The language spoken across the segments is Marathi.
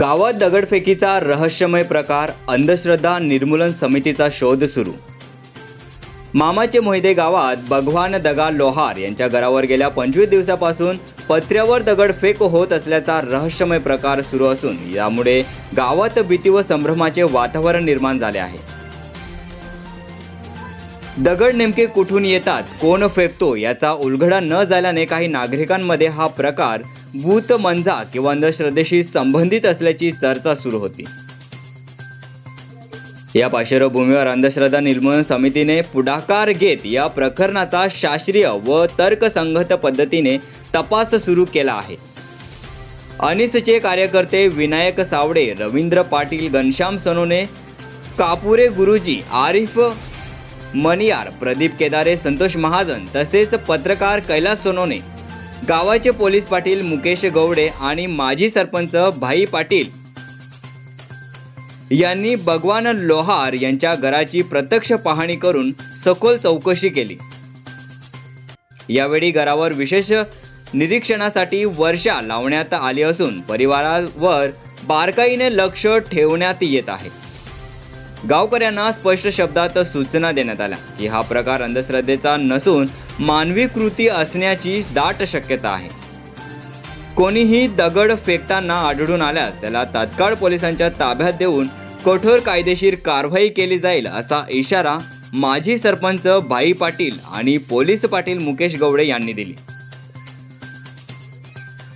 गावात दगडफेकीचा रहस्यमय प्रकार अंधश्रद्धा निर्मूलन समितीचा शोध सुरू. मामाचे मोहिदे गावात भगवान दगा लोहार यांच्या घरावर गेल्या पंचवीस दिवसापासून पत्र्यावर दगडफेक होत असल्याचा रहस्यमय प्रकार सुरू असून यामुळे गावात भीती व संभ्रमाचे वातावरण निर्माण झाले आहे. दगड नेमके कुठून येतात? कोण फेकतो? याचा उलगडा न झाल्याने काही नागरिकांमध्ये हा प्रकार भूत मंजा किंवा अंधश्रद्धेशी संबंधित असल्याची चर्चा सुरू होती. या पार्श्वभूमीवर अंधश्रद्धा निर्मूलन समितीने पुढाकार घेत या प्रकरणाचा शास्त्रीय व तर्कसंगत पद्धतीने तपास सुरू केला आहे. अनिसचे कार्यकर्ते विनायक सावडे रवींद्र पाटील घनश्याम सनोने कापुरे गुरुजी आरिफ मनियार प्रदीप केदारे संतोष महाजन तसेच पत्रकार कैलास सोनोने गावाचे पोलीस पाटील मुकेश गौडे आणि माजी सरपंच भाई पाटील यांनी भगवान लोहार यांच्या घराची प्रत्यक्ष पाहणी करून सखोल चौकशी केली. यावेळी घरावर विशेष निरीक्षणासाठी वर्षा लावण्यात आली असून परिवारावर बारकाईने लक्ष ठेवण्यात येत आहे. गावकऱ्यांना स्पष्ट शब्दात सूचना देण्यात आल्या की हा प्रकार अंधश्रद्धेचा नसून मानवी कृती असण्याची दाट शक्यता आहे. कोणीही दगड फेकताना आढळून आल्यास त्याला तात्काळ पोलिसांच्या ताब्यात देऊन कठोर कायदेशीर कारवाई केली जाईल असा इशारा माजी सरपंच भाई पाटील आणि पोलीस पाटील मुकेश गवडे यांनी दिली.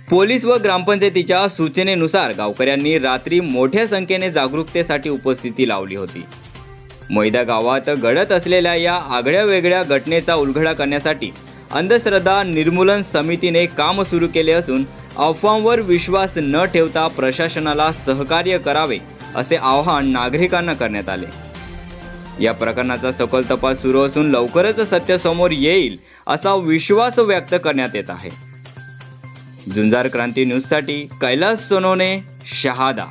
पोलीस व ग्रामपंचायतीच्या सूचनेनुसार गावकऱ्यांनी रात्री मोठ्या संख्येने जागरूकतेसाठी उपस्थिती लावली होती. मैदा गावात घडत असलेल्या या आगळ्या वेगळ्या घटनेचा उलगडा करण्यासाठी अंधश्रद्धा निर्मूलन समितीने काम सुरू केले असून अफवांवर विश्वास न ठेवता प्रशासनाला सहकार्य करावे असे आवाहन नागरिकांना करण्यात आले. या प्रकरणाचा सखोल तपास सुरू असून लवकरच सत्य समोर येईल असा विश्वास व्यक्त करण्यात येत आहे. झुंजार क्रांती न्यूजसाठी कैलास सोनोने शहादा.